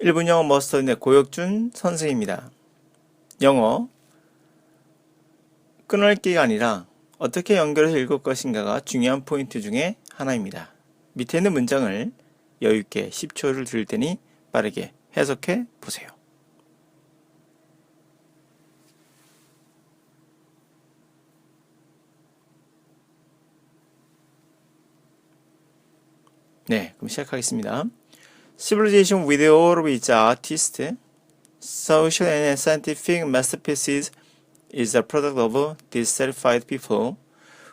1분 영어 머스터드의 고혁준 선생입니다. 영어 끊을기가 아니라 어떻게 연결해서 읽을 것인가가 중요한 포인트 중에 하나입니다. 밑에 있는 문장을 여유있게 10초를 드릴 테니 빠르게 해석해 보세요. 네, 그럼 시작하겠습니다. Civilization with all its artists, social and scientific masterpieces is a product of dissatisfied people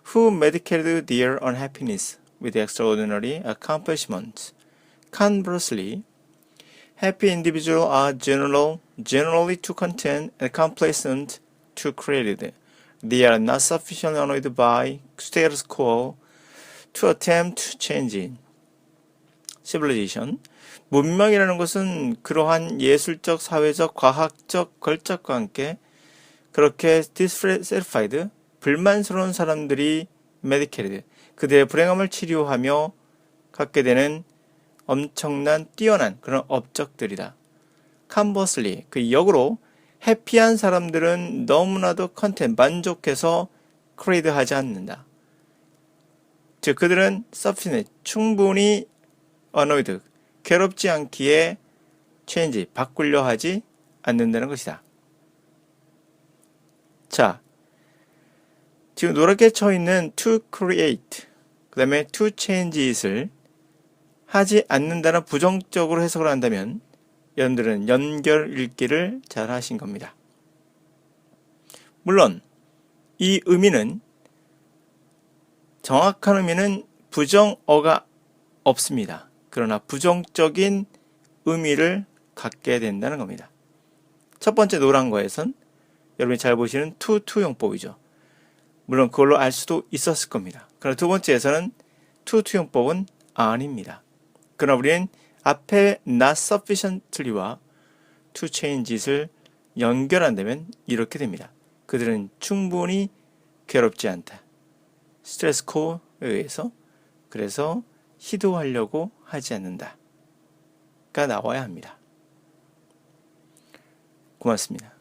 who medicated their unhappiness with extraordinary accomplishments. Conversely, happy individuals are general, generally too content and complacent to created. They are not sufficiently annoyed by status quo to attempt to change it. 시빌리제이션 문명이라는 것은 그러한 예술적, 사회적, 과학적 걸작과 함께 그렇게 dissatisfied 불만스러운 사람들이 medicated 그들의 불행함을 치료하며 갖게 되는 엄청난 뛰어난 그런 업적들이다. conversely 그 역으로 해피한 사람들은 너무나도 컨텐 만족해서 크레이드하지 않는다. 즉 그들은 sufficient 충분히 annoyed 괴롭지 않기에 change 바꾸려 하지 않는다는 것이다. 자, 지금 노랗게 쳐 있는 to create 그 다음에 to change it을 하지 않는다는 부정적으로 해석을 한다면 여러분들은 연결 읽기를 잘 하신 겁니다. 물론 이 의미는 정확한 의미는 부정어가 없습니다. 그러나 부정적인 의미를 갖게 된다는 겁니다. 첫 번째 노란 거에선 여러분이 잘 보시는 to 용법이죠. 물론 그걸로 알 수도 있었을 겁니다. 그러나 두 번째에서는 to 용법은 아닙니다. 그러나 우리는 앞에 not sufficiently와 to change it을 연결한다면 이렇게 됩니다. 그들은 충분히 괴롭지 않다. 스트레스 코어에 의해서 그래서 시도하려고 하지 않는다. 가 나와야 합니다. 고맙습니다.